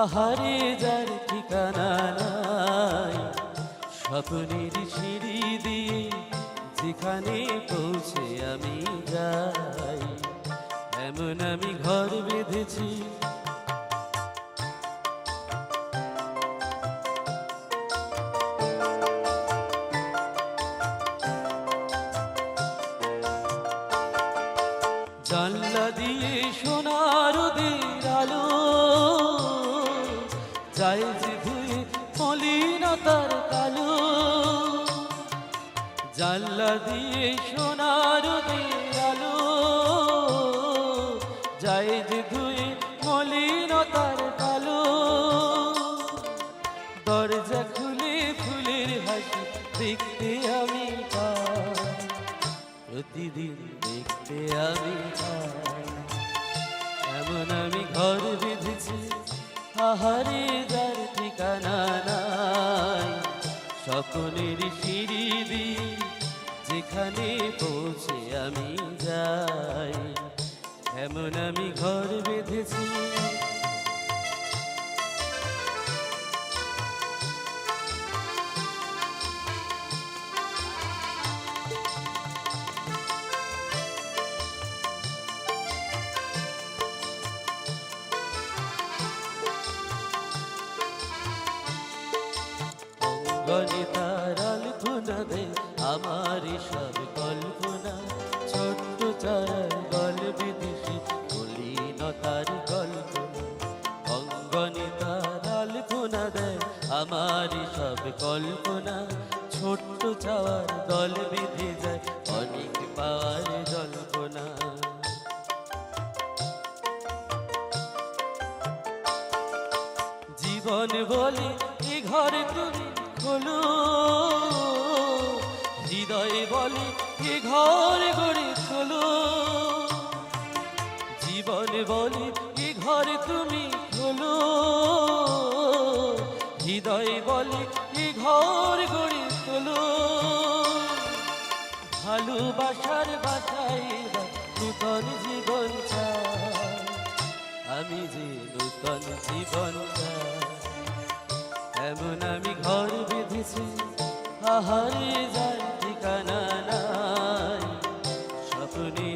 আহারে যার ঠিকানা নাই, স্বপ্নের সিঁড়ি দিয়ে যেখানে পৌঁছে আমি যাই। এমন আমি ঘর বেঁধেছি। জানলা দিয়ে সোনার আলো যায় যে ধুয়ে মলিনতার কালো। জানলা দিয়ে সোনার আলো। যায় যে ধুয়ে মলিনতার কালো। দরজা খুলে ফুলের হাসি দেখতে আমি প্রতিদিন দেখতে আমি এমন আমি ঘর বেঁধেছি আহারে যার ঠিকানা নাই স্বপ্নের সিঁড়ি যেখানে পৌঁছে আমি যাই। এমন আমি ঘর বেঁধেছি অঙ্গনে তার আলপনা দে, আমার সব কল্পনা। ছোট্ট চারার গল বিদেশি, মলিনতার কল্পনা অঙ্গনে তার আলপনা দে, আমার সব কল্পনা। ছোট্ট চাওয়ার দল বেঁধে যায়, অনেক পাওয়ার জল্পনা। জীবন বলে, এ ঘরে তুমি খোলো হৃদয় বলে এ ঘর গড়ে তোলো জীবন বলে এ ঘরে তুমি খোলো। হৃদয় বলে এ ঘর গড়ে তোলো ভালোবাসার বাসায় নূতন জীবন আমি যে নূতন জীবন চাই, এমন আমি ঘর বেঁধেছি আহারে যার ঠিকানা নাই। স্বপ্নের